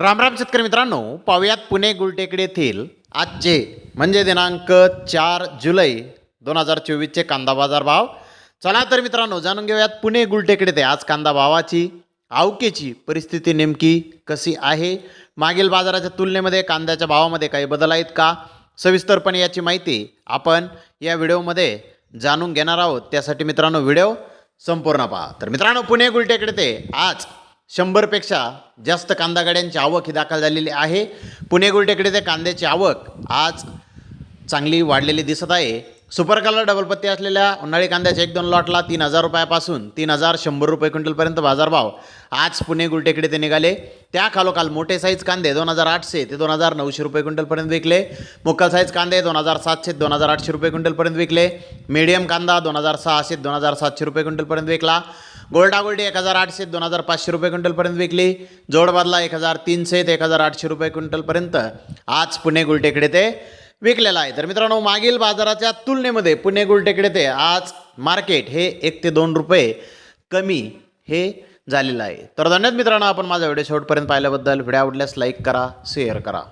रामराम शेतकरी मित्रांनो पाहुयात पुणे गुलटेकडे येथील आजचे म्हणजे दिनांक चार जुलै दोन हजार चोवीसचे कांदा बाजार भाव. चला तर मित्रांनो जाणून घेऊयात पुणे गुलटेकडे ते आज कांदा भावाची आवकेची परिस्थिती नेमकी कशी आहे? मागील बाजाराच्या तुलनेमध्ये कांद्याच्या भावामध्ये काही बदल आहेत का? सविस्तरपणे याची माहिती आपण या व्हिडिओमध्ये जाणून घेणार आहोत. त्यासाठी मित्रांनो व्हिडिओ संपूर्ण पहा. तर मित्रांनो पुणे गुलटेकडे ते आज शंभरपेक्षा जास्त कांदा गाड्यांची आवक ही दाखल झालेली आहे. पुणे गुलटेकडे ते कांद्याची आवक आज चांगली वाढलेली दिसत आहे. सुपर कलर डबल पत्ती असलेल्या उन्हाळी कांद्याच्या एक दोन लॉटला तीन हजार रुपयापासून तीन हजार शंभर रुपये क्विंटलपर्यंत बाजारभाव आज पुणे गुलटेकडे ते निघाले. त्या खालोखाल मोठे साईज कांदे दोन हजार आठशे ते दोन हजार नऊशे रुपये क्विंटलपर्यंत विकले. मुक्कल साईज कांदे दोन हजार सातशे दोन हजार आठशे रुपये क्विंटलपर्यंत विकले. मीडियम कांदा दोन हजार सहाशे दोन हजार सातशे रुपये क्विंटलपर्यंत विकला. गोल्डा गोल्डी एक हजार आठशे दोन हजार पाचशे रुपये क्विंटलपर्यंत विकली. जोडबादला एक हजार तीनशे ते एक हजार आठशे रुपये क्विंटलपर्यंत आज पुणे गुलटेकडे ते विकलेला आहे. तर मित्रांनो मागील बाजाराच्या तुलनेमध्ये पुणे गुलटेकडे ते आज मार्केट हे एक ते दोन रुपये कमी हे झालेलं आहे. तर धन्यवाद मित्रांनो आपण माझा व्हिडिओ शेवटपर्यंत पाहिल्याबद्दल. व्हिडिओ आवडल्यास लाईक करा शेअर करा.